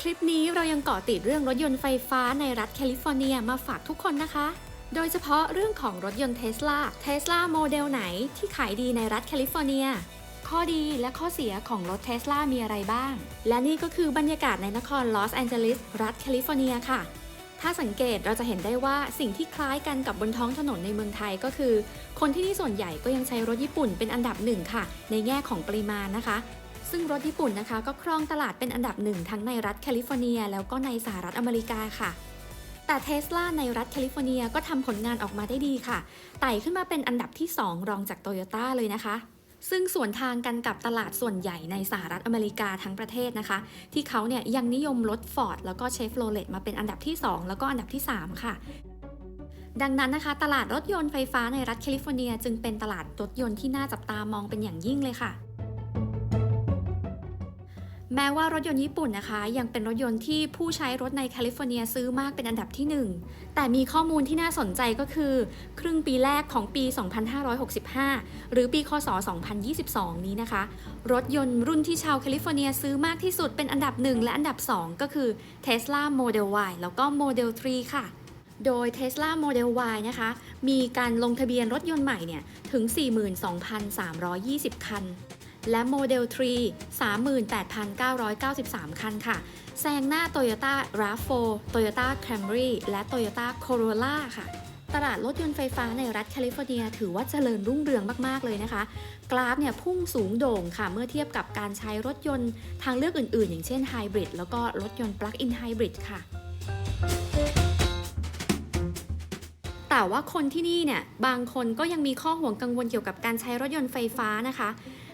คลิปนี้เรายังเกาะติดเรื่องรถยนต์ไฟฟ้าในรัฐแคลิฟอร์เนียมาฝากทุกคนนะคะ โดยเฉพาะเรื่องของรถยนต์เทสลาเทสลาโมเดลไหนที่ขายดีในรัฐแคลิฟอร์เนีย ข้อดีและข้อเสียของรถเทสลามีอะไรบ้าง และนี่ก็คือบรรยากาศในนครลอสแอนเจลิสรัฐแคลิฟอร์เนียค่ะ ถ้าสังเกตเราจะเห็นได้ว่าสิ่งที่คล้ายกันกับบนท้องถนนในเมืองไทยก็คือ คนที่นี่ส่วนใหญ่ก็ยังใช้รถญี่ปุ่นเป็นอันดับหนึ่งค่ะ ในแง่ของปริมาณนะคะ ซึ่งรถญี่ปุ่นนะคะ ก็ครองตลาดเป็นอันดับหนึ่งทั้งในรัฐแคลิฟอร์เนีย แล้วก็ในสหรัฐอเมริกาค่ะ แต่เทสลาในรัฐแคลิฟอร์เนียก็ทำผลงานออกมาได้ดีค่ะ ไต่ขึ้นมาเป็นอันดับที่ 2 รองจากโตโยต้าเลยนะคะ ซึ่งสวนทางกันกับตลาดส่วนใหญ่ในสหรัฐอเมริกาทั้งประเทศนะคะ ที่เขาเนี่ยยังนิยมรถ Ford แล้วก็เชฟโรเลตมาเป็นอันดับที่ 2 แล้วก็อันดับที่ 3 ค่ะดังนั้นนะคะ ตลาดรถยนต์ไฟฟ้าในรัฐแคลิฟอร์เนีย จึงเป็นตลาดรถยนต์ที่น่าจับตามองเป็นอย่างยิ่งเลยค่ะ แม้ว่ารถยนต์ญี่ปุ่นนะคะ ยังเป็นรถยนต์ที่ผู้ใช้รถในแคลิฟอร์เนียซื้อมากเป็นอันดับที่ 1 แต่มีข้อมูลที่น่าสนใจก็คือ ครึ่งปีแรกของปี 2565 หรือปีคศ 2022 นี้นะคะ รถยนต์รุ่นที่ชาวแคลิฟอร์เนียซื้อมากที่สุดเป็นอันดับ 1 และอันดับ 2 ก็คือ Tesla Model Y แล้วก็ Model 3 ค่ะโดย Tesla Model Y นะคะ มีการลงทะเบียนรถยนต์ใหม่เนี่ย ถึง 42,320 คัน และ Model 3 38,993 คันค่ะ แซงหน้า Toyota RAV4 Toyota Camry และ Toyota Corolla ค่ะ ตลาดรถยนต์ไฟฟ้าในรัฐแคลิฟอร์เนีย ถือว่าเจริญรุ่งเรืองมาก ๆ เลยนะคะ กราฟเนี่ยพุ่งสูงโด่งค่ะ เมื่อเทียบกับการใช้รถยนต์ทางเลือกอื่น ๆ อย่างเช่นไฮบริดแล้วก็รถยนต์ปลั๊กอินไฮบริดค่ะแต่ว่าคนที่นี่เนี่ยบางคนก็ยังมีข้อห่วงกังวลเกี่ยวกับการใช้รถยนต์ไฟฟ้านะคะ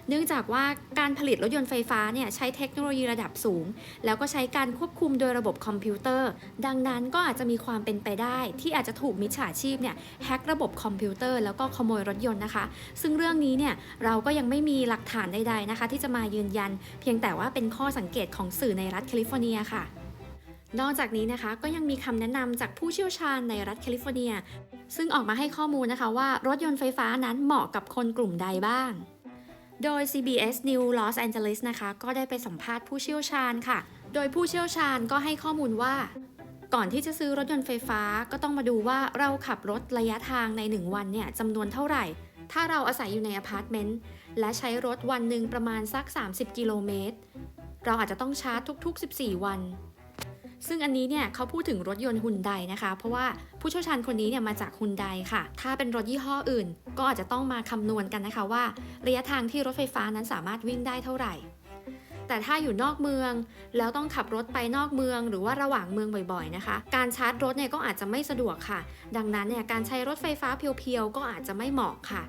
เนื่องจากว่าการผลิตรถยนต์ไฟฟ้าเนี่ยใช้เทคโนโลยีระดับสูง แล้วก็ใช้การควบคุมโดยระบบคอมพิวเตอร์ ดังนั้นก็อาจจะมีความเป็นไปได้ ที่อาจจะถูกมิจฉาชีพเนี่ยแฮ็กระบบคอมพิวเตอร์แล้วก็ขโมยรถยนต์นะคะ ซึ่งเรื่องนี้เนี่ยเราก็ยังไม่มีหลักฐานใดๆนะคะ ที่จะมายืนยัน เพียงแต่ว่าเป็นข้อสังเกตของสื่อในรัฐแคลิฟอร์เนียค่ะนอกจากนี้นะคะก็ยังมีคำแนะนำจากผู้เชี่ยวชาญในรัฐแคลิฟอร์เนีย ซึ่งออกมาให้ข้อมูลนะคะว่ารถยนต์ไฟฟ้านั้นเหมาะกับคนกลุ่มใดบ้าง โดย CBS News Los Angeles นะคะ ก็ได้ไปสัมภาษณ์ผู้เชี่ยวชาญค่ะ โดยผู้เชี่ยวชาญก็ให้ข้อมูลว่า ก่อนที่จะซื้อรถยนต์ไฟฟ้าก็ต้องมาดูว่าเราขับรถระยะทางใน 1 วันเนี่ยจำนวนเท่าไหร่ ถ้าเราอาศัยอยู่ในอพาร์ตเมนต์และใช้รถวันหนึ่งประมาณสัก 30 กิโลเมตร เราอาจจะต้องชาร์จทุก ๆ 14 วัน ซึ่งอันนี้เนี่ยเขาพูดถึงรถยนต์ฮุนไดนะคะ เพราะว่าผู้เชี่ยวชาญคนนี้เนี่ยมาจากฮุนไดค่ะ ถ้าเป็นรถยี่ห้ออื่น ก็อาจจะต้องมาคำนวณกันนะคะว่า ระยะทางที่รถไฟฟ้านั้นสามารถวิ่งได้เท่าไหร่ แต่ถ้าอยู่นอกเมือง แล้วต้องขับรถไปนอกเมืองหรือว่าระหว่างเมืองบ่อยๆนะคะ การชาร์จรถเนี่ยก็อาจจะไม่สะดวกค่ะ ดังนั้นเนี่ยการใช้รถไฟฟ้าเพียวๆก็อาจจะไม่เหมาะค่ะ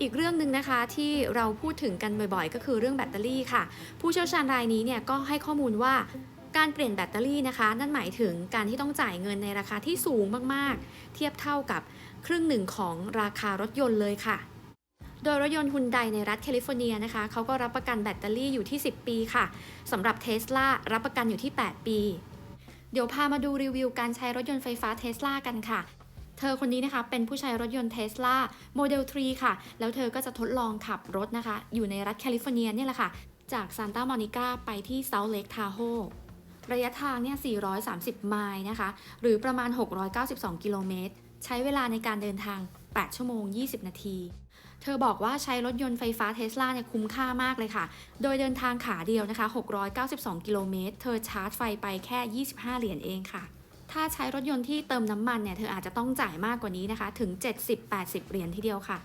อีกเรื่องหนึ่งนะคะที่เราพูดถึงกันบ่อยๆ ก็คือเรื่องแบตเตอรี่ค่ะ ผู้เชี่ยวชาญรายนี้เนี่ยก็ให้ข้อมูลว่า การเปลี่ยนแบตเตอรี่นะคะ นั่นหมายถึงการที่ต้องจ่ายเงินในราคาที่สูงมากๆ เทียบเท่ากับครึ่งหนึ่งของราคารถยนต์เลยค่ะ โดยรถยนต์ฮุนไดในรัฐแคลิฟอร์เนียนะคะเขาก็รับประกันแบตเตอรี่อยู่ที่ 10 ปีค่ะสำหรับเทสลารับประกันอยู่ที่ 8 ปี เดี๋ยวพามาดูรีวิวการใช้รถยนต์ไฟฟ้าเทสลากันค่ะเธอคนนี้นะคะเป็นผู้ใช้รถยนต์เทสลาโมเดล3ค่ะ แล้วเธอก็จะทดลองขับรถนะคะ อยู่ในรัฐแคลิฟอร์เนียเนี่ยแหละค่ะ จากซานตาโมนิกาไปที่เซาท์เลคทาโฮ ระยะทางเนี่ย 430 ไมล์นะคะ หรือประมาณ 692 กิโลเมตร ใช้เวลาในการเดินทาง 8 ชั่วโมง 20 นาที เธอบอกว่าใช้รถยนต์ไฟฟ้าเทสลาเนี่ยคุ้มค่ามากเลยค่ะ โดยเดินทางขาเดียวนะคะ 692 กิโลเมตร เธอชาร์จไฟไปแค่ 25 เหรียญเองค่ะ ถ้าใช้รถยนต์ที่เติมน้ำมันเนี่ย เธออาจจะต้องจ่ายมากกว่านี้นะคะ ถึง 70-80 เหรียญทีเดียวค่ะ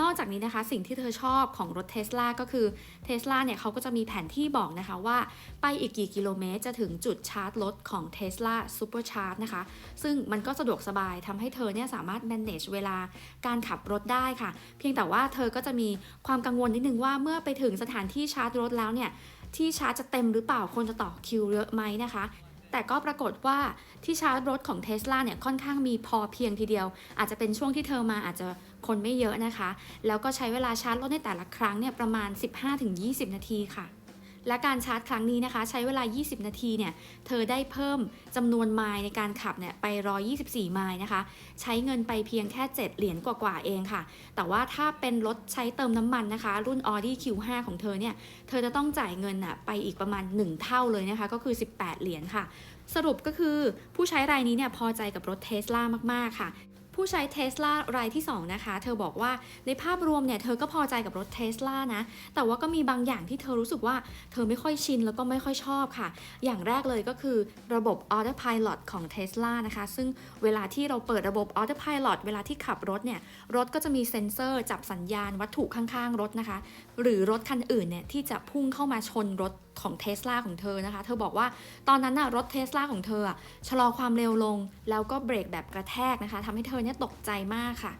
นอกจากนี้นะคะสิ่งที่เธอชอบของรถเทสลาก็คือเทสลาเนี่ยเขาก็จะมีแผนที่บอกนะคะว่าไปอีกกี่กิโลเมตรจะถึงจุดชาร์จรถของ Tesla Supercharge นะคะ ซึ่งมันก็สะดวกสบายทำให้เธอเนี่ยสามารถ manage เวลาการขับรถได้ค่ะ เพียงแต่ว่าเธอก็จะมีความกังวลนิดนึงว่าเมื่อไปถึงสถานที่ชาร์จรถแล้วเนี่ยที่ชาร์จจะเต็มหรือเปล่าคนจะต่อคิวเยอะไหมนะคะ แต่ก็ปรากฏว่าที่ชาร์จรถของเท s l a เนี่ยค่อนข้างมีพอเพียงทีเดียว อาจจะเป็นช่วงที่เธอมาอาจจะคนไม่เยอะนะคะ แล้วก็ใช้เวลาชาร์จรถในแต่ละครั้งเนี่ยประมาณ 15-20 นาทีค่ะ และการชาร์จครั้งนี้นะคะ ใช้เวลา 20 นาทีเนี่ย เธอได้เพิ่มจำนวนไมล์ในการขับเนี่ยไป 124 ไมล์นะคะ ใช้เงินไปเพียงแค่ 7 เหรียญกว่าๆเองค่ะ แต่ว่าถ้าเป็นรถใช้เติมน้ำมันนะคะ รุ่น Audi Q5 ของเธอเนี่ย เธอจะต้องจ่ายเงินอะไปอีกประมาณ 1 เท่าเลยนะคะ ก็คือ 18 เหรียญค่ะ สรุปก็คือผู้ใช้รายนี้เนี่ยพอใจกับรถเทสลามากๆค่ะ ผู้ใช้เทสลารายที่ 2 นะคะ เธอบอกว่าในภาพรวมเนี่ย เธอก็พอใจกับรถเทสลานะ แต่ว่าก็มีบางอย่างที่เธอรู้สึกว่าเธอไม่ค่อยชินแล้วก็ไม่ค่อยชอบค่ะ อย่างแรกเลยก็คือระบบ Autopilot ของ Tesla นะคะ ซึ่งเวลาที่เราเปิดระบบ Autopilot เวลาที่ขับรถเนี่ย รถก็จะมีเซ็นเซอร์จับสัญญาณวัตถุข้างๆ รถนะคะ หรือรถคันอื่นเนี่ยที่จะพุ่งเข้ามาชนรถ ของเทสลาของเธอนะคะ เธอบอกว่าตอนนั้นน่ะรถเทสลาของเธออะชะลอความเร็วลง แล้วก็เบรกแบบกระแทกนะคะทำให้เธอเนี่ยตกใจมากค่ะ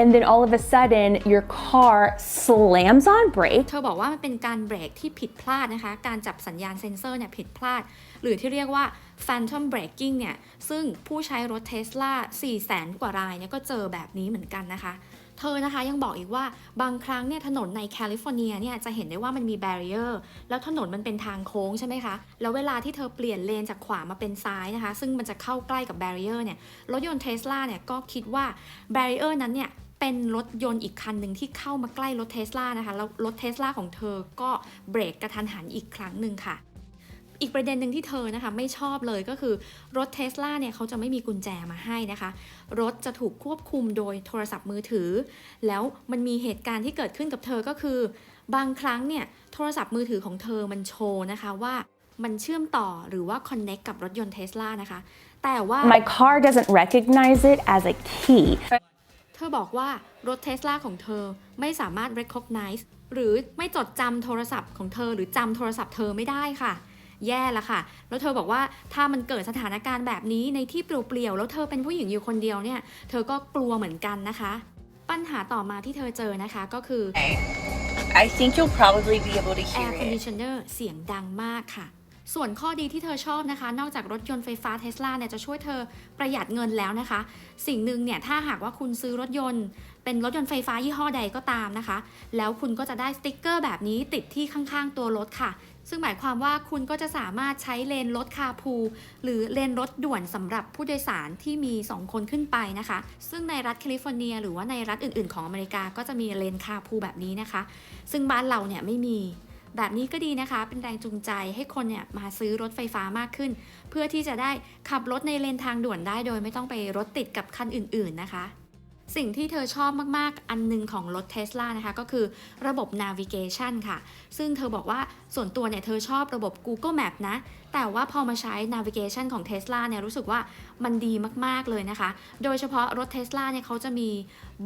and then all of a sudden your car slams on brake เธอบอกว่ามันเป็นการเบรกที่ผิดพลาดนะคะ การจับสัญญาณเซ็นเซอร์เนี่ยผิดพลาด หรือที่เรียกว่า phantom braking เนี่ย ซึ่งผู้ใช้รถเทสลา4 0 0แสนกว่ารายเนี่ยก็เจอแบบนี้เหมือนกันนะคะ เธอนะคะยังบอกอีกว่าบางครั้งเนี่ยถนนในแคลิฟอร์เนียเนี่ยจะเห็นได้ว่ามันมีแบร r เออร์แล้วถนนมันเป็นทางโค้งใช่ไหมคะ แล้วเวลาที่เธอเปลี่ยนเลนจากขวามาเป็นซ้ายนะคะ ซึ่งมันจะเข้าใกล้กับแบร r เออร์เนี่ยรถยนต์เทสลาเนี่ยก็คิดว่าแบร r เออร์นั้นเนี่ยเป็นรถยนต์อีกคันหนึ่งที่เข้ามาใกล้รถเทสลานะคะ แล้วรถเทสลาของเธอก็เบรกกระทันหันอีกครั้งหนึ่งค่ะ อีกประเด็นหนึ่งที่เธอนะคะไม่ชอบเลยก็คือรถเทสลาเนี่ยเขาจะไม่มีกุญแจมาให้นะคะ รถจะถูกควบคุมโดยโทรศัพท์มือถือ แล้วมันมีเหตุการณ์ที่เกิดขึ้นกับเธอก็คือ บางครั้งเนี่ยโทรศัพท์มือถือของเธอมันโชว์นะคะว่ามันเชื่อมต่อหรือว่า connect กับรถยนต์เทสลานะคะ แต่ว่า my car doesn't recognize it as a key เธอบอกว่ารถเทสลาของเธอไม่สามารถ recognize หรือไม่จดจำโทรศัพท์ของเธอ หรือจำโทรศัพท์เธอไม่ได้ค่ะ แย่ละค่ะ แล้วเธอบอกว่าถ้ามันเกิดสถานการณ์แบบนี้ในที่เปลี่ยวๆแล้วเธอเป็นผู้หญิงอยู่คนเดียวเนี่ย เธอก็กลัวเหมือนกันนะคะ ปัญหาต่อมาที่เธอเจอนะคะก็คือ I think you'll probably be able to แอ hear ร์คอน it. ดิชเนอร์เสียงดังมากค่ะส่วนข้อดีที่เธอชอบนะคะ นอกจากรถยนต์ไฟฟ้าเทสลาเนี่ยจะช่วยเธอประหยัดเงินแล้วนะคะ สิ่งหนึ่งเนี่ยถ้าหากว่าคุณซื้อรถยนต์ เป็นรถยนต์ไฟฟ้ายี่ห้อใดก็ตามนะคะ แล้วคุณก็จะได้สติ๊กเกอร์แบบนี้ติดที่ข้างๆตัวรถค่ะ ซึ่งหมายความว่าคุณก็จะสามารถใช้เลนรถคาพู หรือเลนรถด่วนสำหรับผู้โดยสารที่มี 2 คนขึ้นไปนะคะ ซึ่งในรัฐแคลิฟอร์เนีย หรือว่าในรัฐอื่นๆ ของอเมริกาก็จะมีเลนคาพูแบบนี้นะคะ ซึ่งบ้านเราเนี่ยไม่มีแบบนี้ก็ดีนะคะ เป็นแรงจูงใจให้คนเนี่ยมาซื้อรถไฟฟ้ามากขึ้น เพื่อที่จะได้ขับรถในเลนทางด่วนได้โดยไม่ต้องไปรถติดกับคันอื่น ๆ นะคะ สิ่งที่เธอชอบมาก ๆ อันหนึงของรถเทสลานะคะ ก็คือระบบ navigation ค่ะ ซึ่งเธอบอกว่าส่วนตัวเนี่ย เธอชอบระบบ Google Map นะ แต่ว่าพอมาใช้ navigation ของ Tesla เนี่ยรู้สึกว่ามันดีมาก ๆ เลยนะคะ โดยเฉพาะรถ Tesla เนี่ยเขาจะมี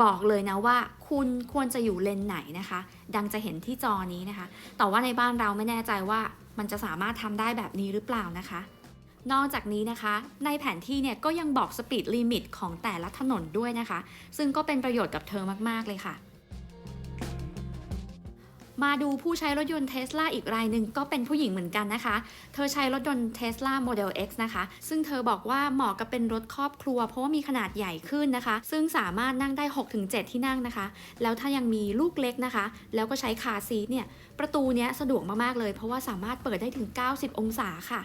บอกเลยนะว่า คุณควรจะอยู่เลนไหนนะคะ ดังจะเห็นที่จอนี้นะคะ แต่ว่าในบ้านเราไม่แน่ใจว่ามันจะสามารถทำได้แบบนี้หรือเปล่านะคะ นอกจากนี้นะคะ ในแผนที่เนี่ยก็ยังบอกสปีดลิมิตของแต่ละถนนด้วยนะคะ ซึ่งก็เป็นประโยชน์กับเธอมาก ๆ เลยค่ะ มาดูผู้ใช้รถยนต์เทสลาอีกรายหนึ่งก็เป็นผู้หญิงเหมือนกันนะคะ เธอใช้รถยนต์ Tesla Model X นะคะ ซึ่งเธอบอกว่าเหมาะกับเป็นรถครอบครัว เพราะว่ามีขนาดใหญ่ขึ้นนะคะ ซึ่งสามารถนั่งได้ 6-7 ที่นั่งนะคะ แล้วถ้ายังมีลูกเล็กนะคะ แล้วก็ใช้คาซีทเนี่ยประตูเนี้ยสะดวกมากๆเลย เพราะว่าสามารถเปิดได้ถึง 90 องศาค่ะ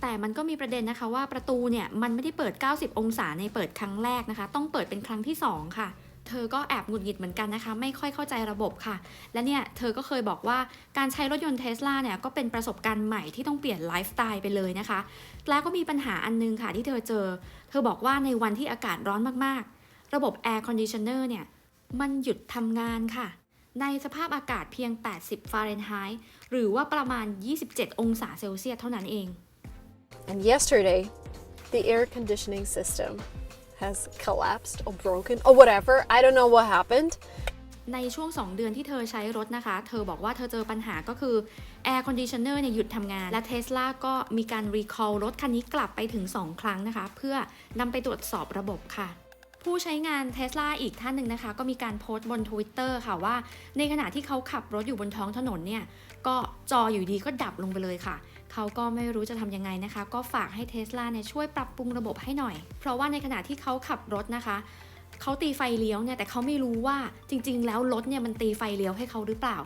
แต่มันก็มีประเด็นนะคะว่าประตูเนี่ยมันไม่ได้เปิด 90 องศาในเปิดครั้งแรกนะคะ ต้องเปิดเป็นครั้งที่ 2 ค่ะ เธอก็แอบหงุดหงิดเหมือนกันนะคะ ไม่ค่อยเข้าใจระบบค่ะ และเนี่ยเธอก็เคยบอกว่าการใช้รถยนต์เทสลาเนี่ยก็เป็นประสบการณ์ใหม่ที่ต้องเปลี่ยนไลฟ์สไตล์ไปเลยนะคะ แล้วก็มีปัญหาอันนึงค่ะที่เธอเจอ เธอบอกว่าในวันที่อากาศร้อนมากๆ ระบบแอร์คอนดิชเนอร์เนี่ยมันหยุดทำงานค่ะในสภาพอากาศเพียง 80 ฟาเรนไฮต์ หรือว่าประมาณ 27 องศาเซลเซียสเท่านั้นเอง And yesterday, the air conditioning system has collapsed or broken or whatever. I don't know what happened. ในช่วง 2 เดือนที่เธอใช้รถนะคะ เธอบอกว่าเธอเจอปัญหาก็คือ Air Conditioner เนี่ยหยุดทำงาน และ Tesla ก็มีการ recall รถคันนี้กลับไปถึง 2 ครั้งนะคะ เพื่อนำไปตรวจสอบระบบค่ะ ผู้ใช้งาน Tesla อีกท่านหนึ่งนะคะ ก็มีการโพสต์บน Twitter ค่ะว่า ในขณะที่เขาขับรถอยู่บนท้องถนนเนี่ย ก็จออยู่ดีก็ดับลงไปเลยค่ะ เขาก็ไม่รู้จะทำยังไงนะคะ ก็ฝากให้ Tesla เนี่ยช่วยปรับปรุงระบบให้หน่อย เพราะว่าในขณะที่เขาขับรถนะคะเขาตีไฟเลี้ยวเนี่ยแต่เขาไม่รู้ว่าจริง ๆ แล้วรถเนี่ยมันตีไฟเลี้ยวให้เขาหรือเปล่า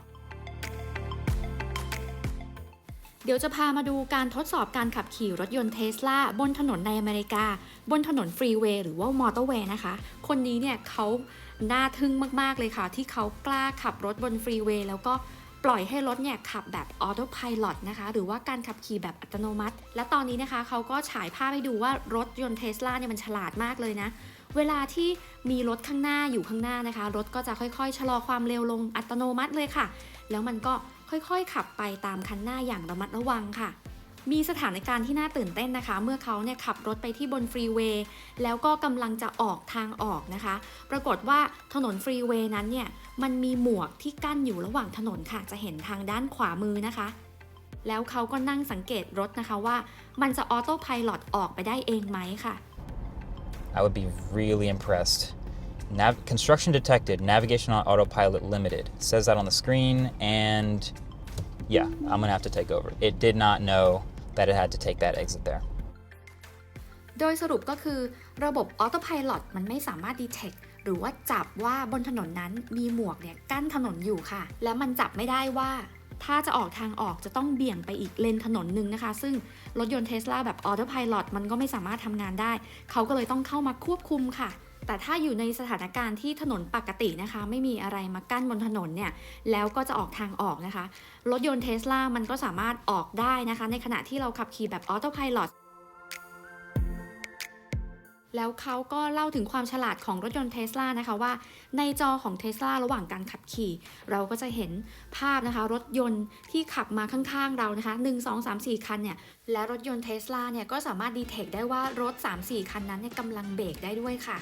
เดี๋ยวจะพามาดูการทดสอบการขับขี่รถยนต์เทสลาบนถนนในอเมริกา บนถนนฟรีเวย์หรือว่ามอเตอร์เวย์นะคะ คนนี้เนี่ยเขาน่าทึ่งมาก ๆ เลยค่ะ ที่เขากล้าขับรถบนฟรีเวย์แล้วก็ ปล่อยให้รถเนี่ยขับแบบออโต้พายロนะคะ หรือว่าการขับขี่แบบอัตโนมัติ และตอนนี้นะคะเขาก็ฉายภาพให้ดูว่ารถยนต์เทสลาเนี่ยมันฉลาดมากเลยนะ เวลาที่มีรถข้างหน้าอยู่ข้างหน้านะคะ รถก็จะค่อยๆ ชะลอความเร็วลงอัตโนมัติเลยค่ะ แล้วมันก็ค่อยๆ ขับไปตามคันหน้าอย่างระมัดระวังค่ะ มีสถานการณ์ที่น่าตื่นเต้นนะคะ เมื่อเขาเนี่ยขับรถไปที่บนฟรีเวย์แล้วก็กำลังจะออกทางออกนะคะ ปรากฏว่าถนนฟรีเวย์นั้นเนี่ยมันมีหมวกที่กั้นอยู่ระหว่างถนนค่ะ จะเห็นทางด้านขวามือนะคะ แล้วเขาก็นั่งสังเกตรถนะคะว่า มันจะออโต้พายロออกไปได้เองไหมค่ะ I would be really impressed. Nav- construction detected, navigation on autopilot limited. It says that on the screen, and yeah, I'm gonna have to take over. It did not know that it had to take that exit there. โดยสรุปก็คือระบบออโต้พายロมันไม่สามารถดีเทคหรือว่าจับว่าบนถนนนั้นมีหมวกเนี่ยกั้นถนนอยู่ค่ะ และมันจับไม่ได้ว่า ถ้าจะออกทางออกจะต้องเบี่ยงไปอีกเลนถนนหนึ่งนะคะ ซึ่งรถยนต์เทสลาแบบออโต้พายロมันก็ไม่สามารถทำงานได้ เขาก็เลยต้องเข้ามาควบคุมค่ะ แต่ถ้าอยู่ในสถานการณ์ที่ถนนปกตินะคะ ไม่มีอะไรมากั้นบนถนนเนี่ย แล้วก็จะออกทางออกนะคะ รถยนต์เทสลามันก็สามารถออกได้นะคะ ในขณะที่เราขับขี่แบบออโต้พายロแล้วเขาก็เล่าถึงความฉลาดของรถยนต์เทสลานะคะว่า ในจอของเทสลาระหว่างการขับขี่ เราก็จะเห็นภาพนะคะ รถยนต์ที่ขับมาข้างๆเรานะคะ 1 2 3 4 คันเนี่ย และรถยนต์เทสลาเนี่ยก็สามารถดีเทคได้ว่ารถ 3-4 คันนั้นเนี่ยกำลังเบรกได้ด้วยค่ะ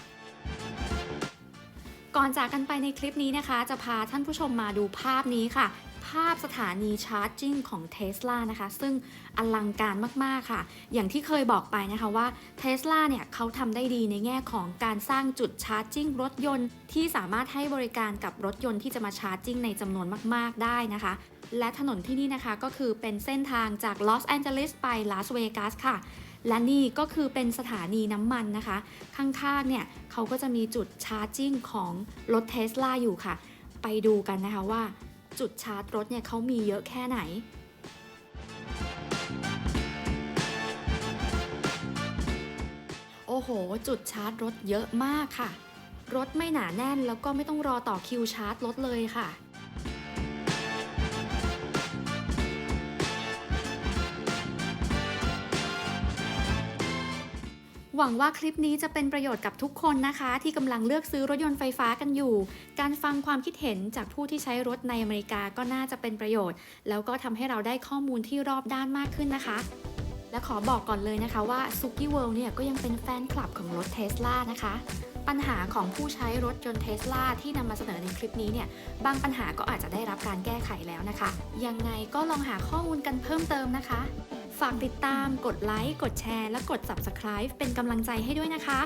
ก่อนจากกันไปในคลิปนี้นะคะ จะพาท่านผู้ชมมาดูภาพนี้ค่ะ ภาพสถานีชาร์จิ่งของ Tesla นะคะ ซึ่งอลังการมาก ๆ ค่ะ อย่างที่เคยบอกไปนะคะว่า Tesla เนี่ยเขาทำได้ดีในแง่ของการสร้างจุดชาร์จิ่งรถยนต์ ที่สามารถให้บริการกับรถยนต์ที่จะมาชาร์จิ่งในจำนวนมาก ๆ ได้นะคะและถนนที่นี่นะคะก็คือเป็นเส้นทางจากลอสแอนเจลิสไปลาสเวกัสค่ะ และนี่ก็คือเป็นสถานีน้ำมันนะคะ ข้างๆเนี่ยเขาก็จะมีจุดชาร์จิ่งของรถเทสลาอยู่ค่ะ ไปดูกันนะคะว่า จุดชาร์จรถเนี่ยเขามีเยอะแค่ไหนโอ้โห จุดชาร์จรถเยอะมากค่ะ รถไม่หนาแน่นแล้วก็ไม่ต้องรอต่อคิวชาร์จรถเลยค่ะ หวังว่าคลิปนี้จะเป็นประโยชน์กับทุกคนนะคะ ที่กำลังเลือกซื้อรถยนต์ไฟฟ้ากันอยู่ การฟังความคิดเห็นจากผู้ที่ใช้รถในอเมริกาก็น่าจะเป็นประโยชน์ แล้วก็ทำให้เราได้ข้อมูลที่รอบด้านมากขึ้นนะคะ และขอบอกก่อนเลยนะคะว่า s u k i World เนี่ยก็ยังเป็นแฟนคลับของรถเทสลานะคะ ปัญหาของผู้ใช้รถยนต์เทสลาที่นำมาเสนอในคลิปนี้เนี่ย บางปัญหาก็อาจจะได้รับการแก้ไขแล้วนะคะ ยังไงก็ลองหาข้อมูลกันเพิ่มเติมนะคะ ฝากติดตาม กดไลค์ กดแชร์ และกด Subscribe เป็นกำลังใจให้ด้วยนะคะ